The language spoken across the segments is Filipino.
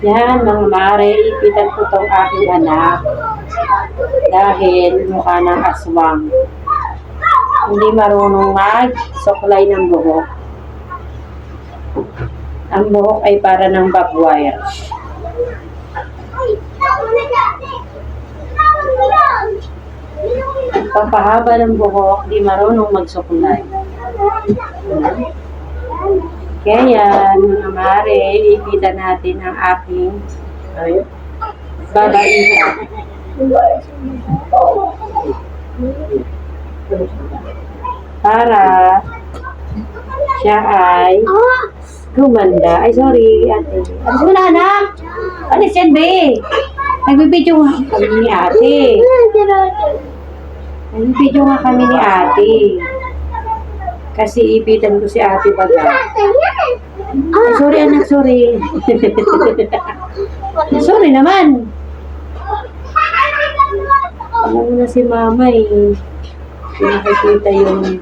Yan, mga mare, ipitan ko tong aking anak. Dahil mukha ng aswang. Hindi marunong mag-suklay ng buhok. Ang buhok ay para ng barbed wire. Pampahaba ng buhok, di marunong magsuklay. Kaya yan, mga mare, ipitan natin ang aking babaita. Para siya ay gumanda. Ay, sorry, ate. Ano mo na, anak? Ano yan, be? Nagbibidyo nga kami ni ate. Nagbibidyo nga kami ni ate. Kasi ipitan ko si ate baga. Ay, sorry, anak, sorry. sorry naman. Alam mo na si mama eh. Pinakikita yung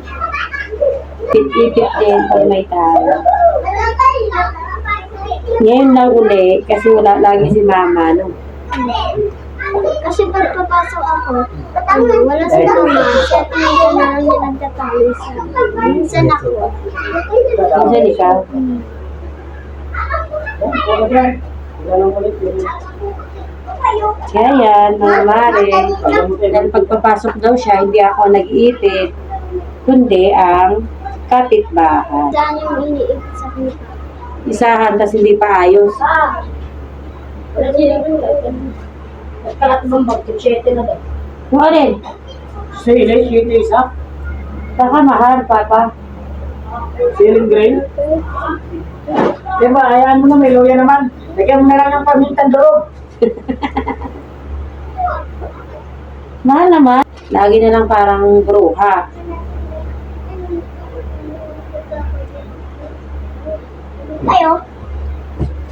pit-ipit din pag may tao. Ngayon lang uli, kasi wala lagi si mama, no? Kasi pag papasok ako, ano, wala si mama. Siya talaga na lang yung nagtatalo sa. Minsan ako. Minsan ikaw. Kaya yan, mga mare, dahil pagpapasok daw siya, hindi ako nag-iipit, kundi ang kapitbahay. Diyan yung iniipit sa akin. Isahan kasi hindi pa ayos. Ah! Yung Kalat bang mag-chete na daw? Kung alin, Sili, shit isa. baka mahal, papa. Ceiling green. Diba, hayaan mo na, may luya naman. Lagyan mo na lang ng pamintan doon. Mahal naman. Lagi na lang parang bruha. Ayo.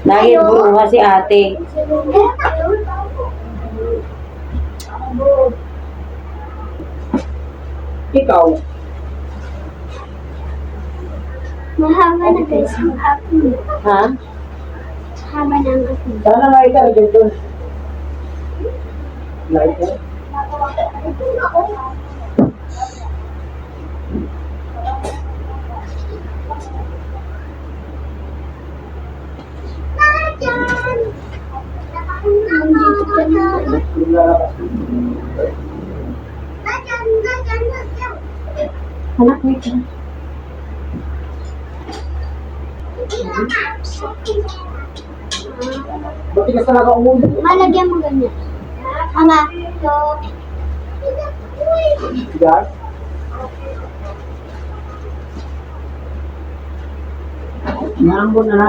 Lagi bruha si ate. Ikaw, Mahaba na guys. Mahaba. Ha? Mahaba na ang ako. sana nga ikaw dyan doon. Lighter? Nandito ka na. Anak, wait lang. Buti ka talaga umuwi. Malagyan mo ganyan. Ama, to. Yan. Nango na na.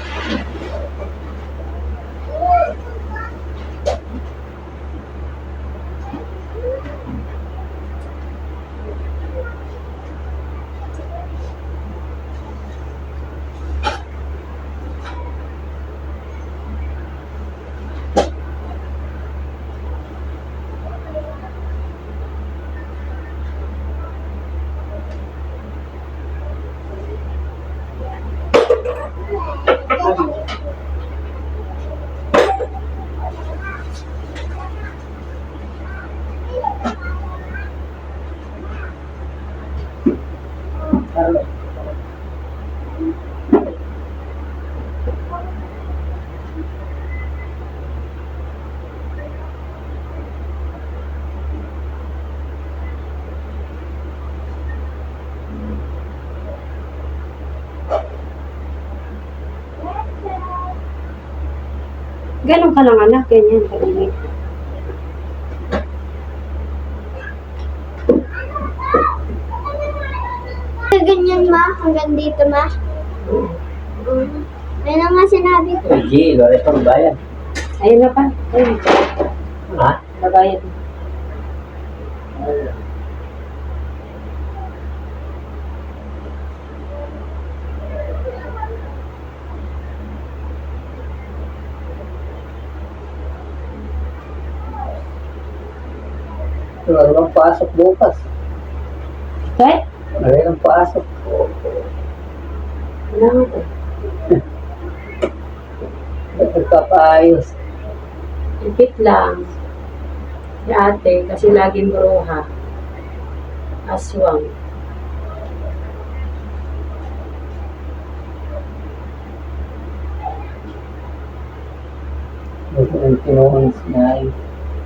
Ganon ka lang anak, ganyan. kainit. Ganyan ma, hanggang dito ma. Mm. Ayun ang nga sinabi ko. Hindi, wala pang bayan. Ayun na pa. Ayun. Ha? Babayad. Wala kang pasok bukas. Tay? Wala kang pasok. Wala nga to. Nagpapaayos. Ipit lang. Si ate, kasi laging bruha. Aswang. Ang tinuon na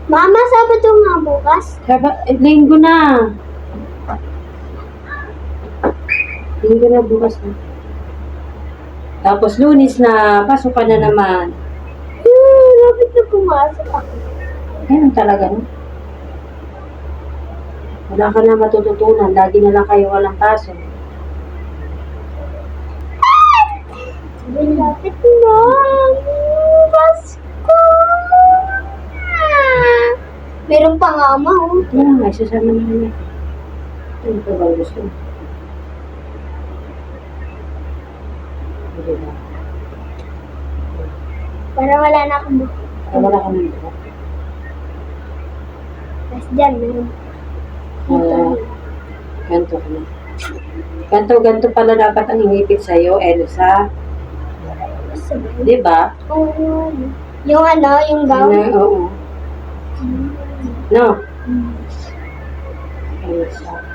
Mama, Sabado nga bukas. Saba, eh, linggo na. Linggo na bukas na. Tapos lunis na, pasok ka na naman. Hmm, lapit na pumasok ako. Ganun talaga, no? Wala ka na matututunan. Lagi na lang kayo walang pasok. Lapit na. Pasko. Meron pa nga ama, oh. Wala nga, isasama na namin. Ano pa ba gusto mo? Hindi ba? Para wala na akong bukas. Ah, Wala ka nang buka. Tapos dyan, meron. Ah, ganto ka na. Ganto, ganto pala dapat ang inipit sa'yo, Elsa. Di ba? Oo. Yung ano, yung gown. Ano, oo. No? Elsa.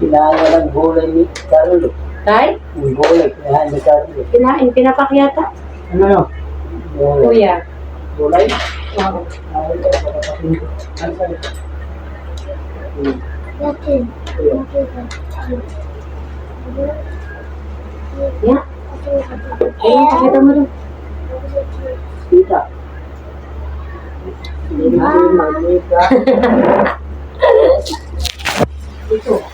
Kinain ng gulay ni Carlo. Tay, Yung gulay, kinain ni Carlo. kinain, pinapakyata. Ano no? Gulay. Kuya. Gulay? Oo. Ano sa'yo? Ayun. Yeah. Ayun, pakita mo doon mantika. Ah. Mantika. Ito.